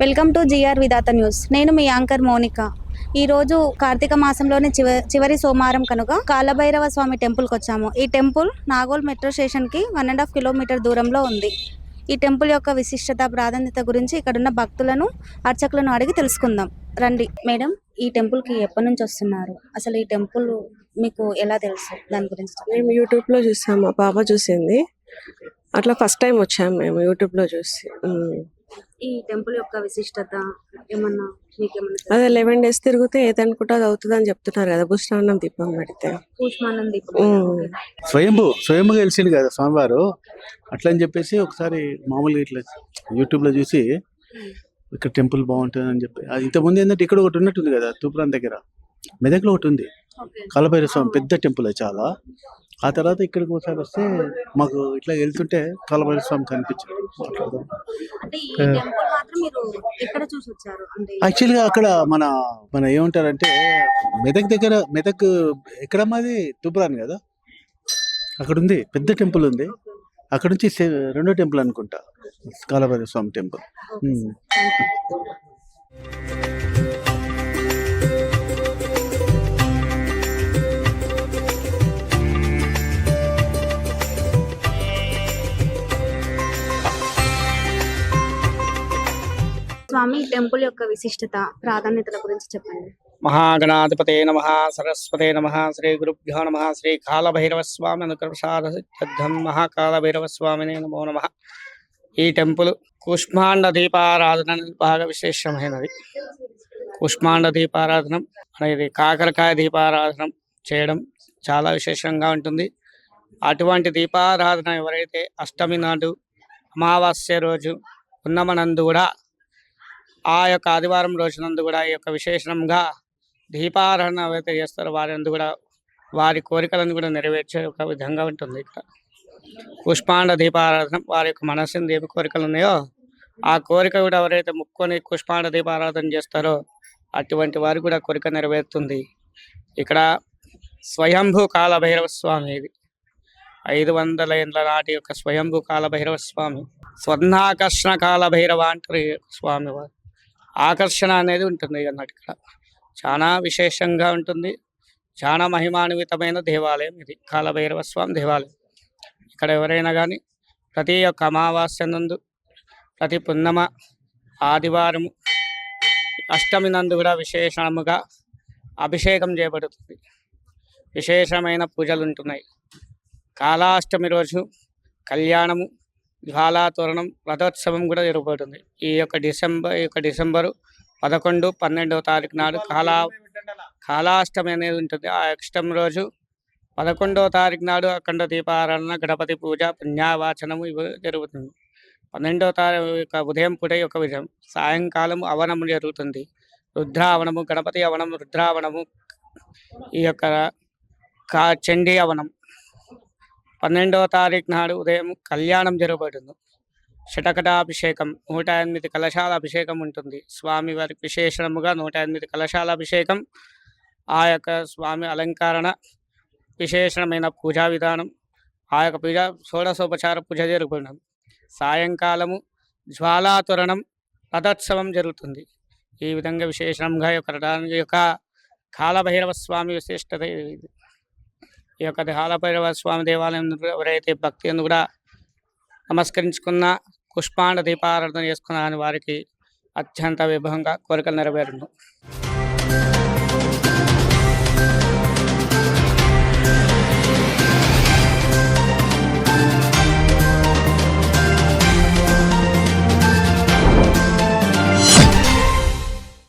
Welcome to GR Vidhata news. నేను మీ anchor Monica. ఈ రోజు కార్తీక మాసంలోని చివ చివరి సోమవారం కనుక కాలభైరవ స్వామి టెంపుల్కి వచ్చాము. ఈ టెంపుల్ నాగోల్ మెట్రో స్టేషన్కి వన్ అండ్ హాఫ్ కిలోమీటర్ దూరంలో ఉంది. ఈ టెంపుల్ యొక్క విశిష్టత ప్రాధాన్యత గురించి ఇక్కడున్న భక్తులను అర్చకులను అడిగి తెలుసుకుందాం. రండి. మేడం ఈ టెంపుల్కి ఎప్పటి నుంచి వస్తున్నారు? అసలు ఈ టెంపుల్ మీకు ఎలా తెలుసు? దాని గురించి మేము యూట్యూబ్లో మా పాప చూసింది. అట్లా ఫస్ట్ టైం వచ్చాము మేము యూట్యూబ్లో చూసి ఈ టెంపుల్ యొక్క విశిష్టత ఏమన్నా మీకేమన్నా? అదే లెవెన్ డేస్ తిరిగితే ఏదనుకుంటే అది అవుతుంది అని చెప్తున్నారు కదా భూష్ణాన్నం దీపం పెడితే. కూష్మాండం దీపం. స్వయంభు స్వయంభుగా తెలిసింది కదా స్వామివారు. అట్లా అని చెప్పేసి ఒకసారి మామూలుగా ఇట్లా యూట్యూబ్లో చూసి ఇక్కడ టెంపుల్ బాగుంటుంది అని చెప్పి అది ఇంతకుముందు ఏంటంటే ఇక్కడ ఒకటి ఉన్నట్టుంది కదా తూపురం దగ్గర. మెదక్లో ఒకటి ఉంది. ఓకే. కాలభైరవ స్వామి పెద్ద టెంపుల్ చాలా. ఆ తర్వాత ఇక్కడికి ఒకసారి వస్తే మాకు ఇట్లా వెళ్తుంటే కాలభైరవ స్వామి కనిపించారు. యాక్చువల్గా అక్కడ మన మన ఏమంటారంటే మెదక్ దగ్గర మెదక్ ఎక్కడ మాది తూపురాన్ కదా? అక్కడ ఉంది పెద్ద టెంపుల్ ఉంది. అక్కడ నుంచి రెండో టెంపుల్ అనుకుంటా. కాలభైరవ స్వామి టెంపుల్. స్వామి టెంపుల్ యొక్క విశిష్టత ప్రాధాన్యతల గురించి చెప్పండి. మహాగణాధిపతే నమ సరస్వతే నమ శ్రీ గురుభ్యో నమ శ్రీ కాలభైరవ స్వామి అనుకృషాద మహాకాలభైరవ స్వామిని నమో నమ. ఈ టెంపుల్ కుష్మాండ దీపారాధన బాగా విశేషమైనది. కుష్మాండ దీపారాధనం అనేది కాకరకాయ దీపారాధనం చేయడం చాలా విశేషంగా ఉంటుంది. అటువంటి దీపారాధన ఎవరైతే అష్టమి నాడు అమావాస్య రోజు ఉన్నమనందు కూడా ఆ యొక్క ఆదివారం రోజునందు కూడా ఈ యొక్క విశేషంగా దీపారాధన ఎవరైతే చేస్తారో వారందు కూడా వారి కోరికలను కూడా నెరవేర్చే ఒక విధంగా ఉంటుంది ఇక్కడ. పుష్పాండ దీపారాధన వారి యొక్క మనసుని ఏమి కోరికలు ఉన్నాయో ఆ కోరిక కూడా ఎవరైతే ముక్కొని పుష్పాండ దీపారాధన చేస్తారో అటువంటి వారు కూడా కోరిక నెరవేరుతుంది. ఇక్కడ స్వయంభూ కాలభైరవ స్వామి ఇది. ఐదు వందల ఏళ్ళ నాటి యొక్క స్వయంభూ కాలభైరవ స్వామి స్వర్ణాకర్షణ కాలభైరవ అంటారు ఈ స్వామి వారు. ఆకర్షణ అనేది ఉంటుంది అన్నట్టు ఇక్కడ. చాలా విశేషంగా ఉంటుంది. చాలా మహిమాన్వితమైన దేవాలయం ఇది. కాలభైరవ స్వామి దేవాలయం. ఇక్కడ ఎవరైనా కానీ ప్రతి ఒక్క అమావాస్య నందు ప్రతి పున్నమ ఆదివారము అష్టమి నందు కూడా విశేషముగా అభిషేకం చేయబడుతుంది. విశేషమైన పూజలు ఉంటున్నాయి. కాలాష్టమి రోజు కళ్యాణము గాలాతోరణం రథోత్సవం కూడా జరగబోతుంది. ఈ యొక్క డిసెంబర్ ఈ యొక్క డిసెంబరు పదకొండు పన్నెండవ తారీఖు నాడు కాలా కాలాష్టమి అనేది ఉంటుంది. ఆ అష్టమి రోజు పదకొండవ తారీఖు నాడు అఖండ దీపారాధన గణపతి పూజ పుణ్యావాచనము ఇవి జరుగుతుంది. పన్నెండవ తారీఖు ఉదయం పూట ఈ యొక్క విజయం. సాయంకాలం అవనము జరుగుతుంది. రుద్రావనము గణపతి అవనం రుద్రావనము ఈ యొక్క కా చండీ అవనం. పన్నెండవ తారీఖు నాడు ఉదయం కళ్యాణం జరగబడును. శటకటాభిషేకం నూట ఎనిమిది కలశాల అభిషేకం ఉంటుంది. స్వామి వారికి విశేషముగా నూట ఎనిమిది కలశాల అభిషేకం ఆ యొక్క స్వామి అలంకరణ విశేషమైన పూజా విధానం ఆ యొక్క పూజ షోడశోపచార పూజ జరుగుతుంది సాయంకాలము జ్వాలాతురణం రథోత్సవం జరుగుతుంది. ఈ విధంగా విశేషంగా యొక్క రథానికి యొక్క కాలభైరవ స్వామి విశిష్టత ఇది. ఈ యొక్క కాలభైరవ స్వామి దేవాలయం ఎవరైతే భక్తి కూడా నమస్కరించుకున్న పుష్పాండ దీపారాధన చేసుకున్న వారికి అత్యంత విభవంగా కోరికలు నెరవేరును.